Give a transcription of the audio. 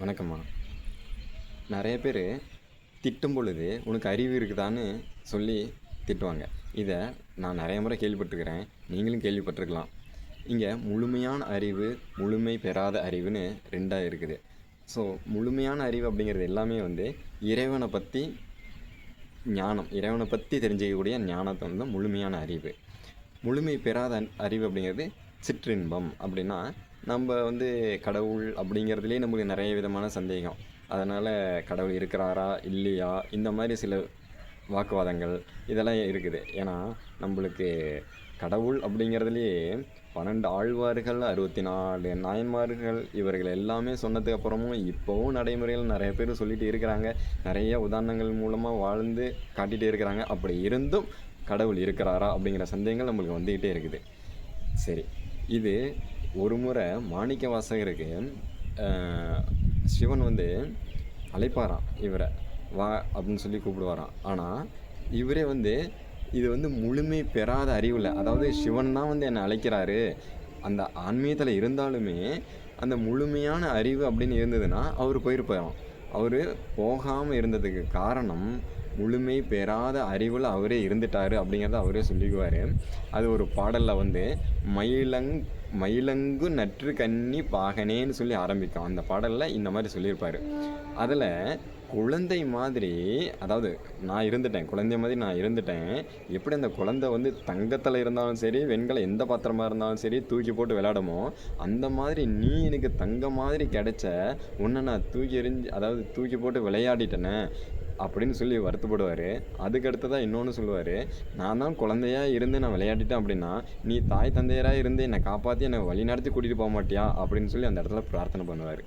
வணக்கம்மா. நிறைய பேர் திட்டும் பொழுது உனக்கு அறிவு இருக்குதான்னு சொல்லி திட்டுவாங்க. இதை நான் நிறைய முறை கேள்விப்பட்டிருக்கிறேன். நீங்களும் கேள்விப்பட்டிருக்கலாம். இங்கே முழுமையான அறிவு முழுமை பெறாத அறிவுன்னு ரெண்டாக இருக்குது. ஸோ முழுமையான அறிவு அப்படிங்கிறது எல்லாமே வந்து இறைவனை பற்றி ஞானம் இறைவனை பற்றி தெரிஞ்சிக்கக்கூடிய ஞானத்தை வந்து முழுமையான அறிவு. முழுமை பெறாத அறிவு அப்படிங்கிறது சிற்றின்பம் அப்படின்னா நம்ம வந்து கடவுள் அப்படிங்கிறதுலே நமக்கு நிறைய விதமான சந்தேகம். அதனால் கடவுள் இருக்கிறாரா இல்லையா? இந்த மாதிரி சில வாக்குவாதங்கள் இதெல்லாம் இருக்குது. ஏன்னா நம்மளுக்கு கடவுள் அப்படிங்கிறதுலையே பன்னெண்டு ஆழ்வார்கள் அறுபத்தி நாலு நாயன்மார்கள் இவர்கள் எல்லாமே சொன்னதுக்கு அப்புறமும் இப்போவும் நடைமுறைகள் நிறைய பேர் சொல்லிட்டு இருக்கிறாங்க. நிறைய உதாரணங்கள் மூலமாக வாழ்ந்து காட்டிகிட்டே இருக்கிறாங்க. அப்படி இருந்தும் கடவுள் இருக்கிறாரா அப்படிங்கிற சந்தேகங்கள் நம்மளுக்கு வந்துக்கிட்டே இருக்குது. சரி. இது ஒரு முறை மாணிக்க வாசகருக்கு சிவன் வந்து அழைப்பாராம் இவரை வா அப்படின்னு சொல்லி கூப்பிடுவாராம். ஆனால் இவரே வந்து இது வந்து முழுமை பெறாத அறிவில் அதாவது சிவன் தான் வந்து என்னை அழைக்கிறாரு அந்த ஆன்மீகத்தில் இருந்தாலுமே அந்த முழுமையான அறிவு அப்படின்னு இருந்ததுன்னா அவர் போயிருப்பாராம். அவர் போகாமல் இருந்ததுக்கு காரணம் முழுமை பெறாத அறிவில் அவரே இருந்துட்டார் அப்படிங்கிறத அவரே சொல்லிக்குவார். அது ஒரு பாடலில் வந்து மயிலங் மயிலங்கு நற்று கன்னி பாகனேன்னு சொல்லி ஆரம்பிக்கும். அந்த பாடலில் இந்த மாதிரி சொல்லியிருப்பார். அதில் குழந்தை மாதிரி அதாவது நான் இருந்துட்டேன் குழந்தை மாதிரி நான் இருந்துட்டேன். எப்படி அந்த குழந்தை வந்து தங்கத்தில் இருந்தாலும் சரி வெண்கலம் எந்த பாத்திரமாக இருந்தாலும் சரி தூக்கி போட்டு விளையாடுமோ அந்த மாதிரி நீ எனக்கு தங்க மாதிரி கிடைச்ச உன்னை நான் தூக்கி எறிஞ்சு அதாவது தூக்கி போட்டு விளையாடிட்டேனே அப்படின்னு சொல்லி வருத்தப்படுவார். அதுக்கடுத்து தான் இன்னொன்று சொல்லுவார். நான் தான் குழந்தையா இருந்து நான் விளையாடிட்டேன் அப்படின்னா நீ தாய் தந்தையராக இருந்து என்னை காப்பாற்றி என்னை வழி நடத்தி கூட்டிகிட்டு போக மாட்டியா? அப்படின்னு சொல்லி அந்த இடத்துல பிரார்த்தனை பண்ணுவார்.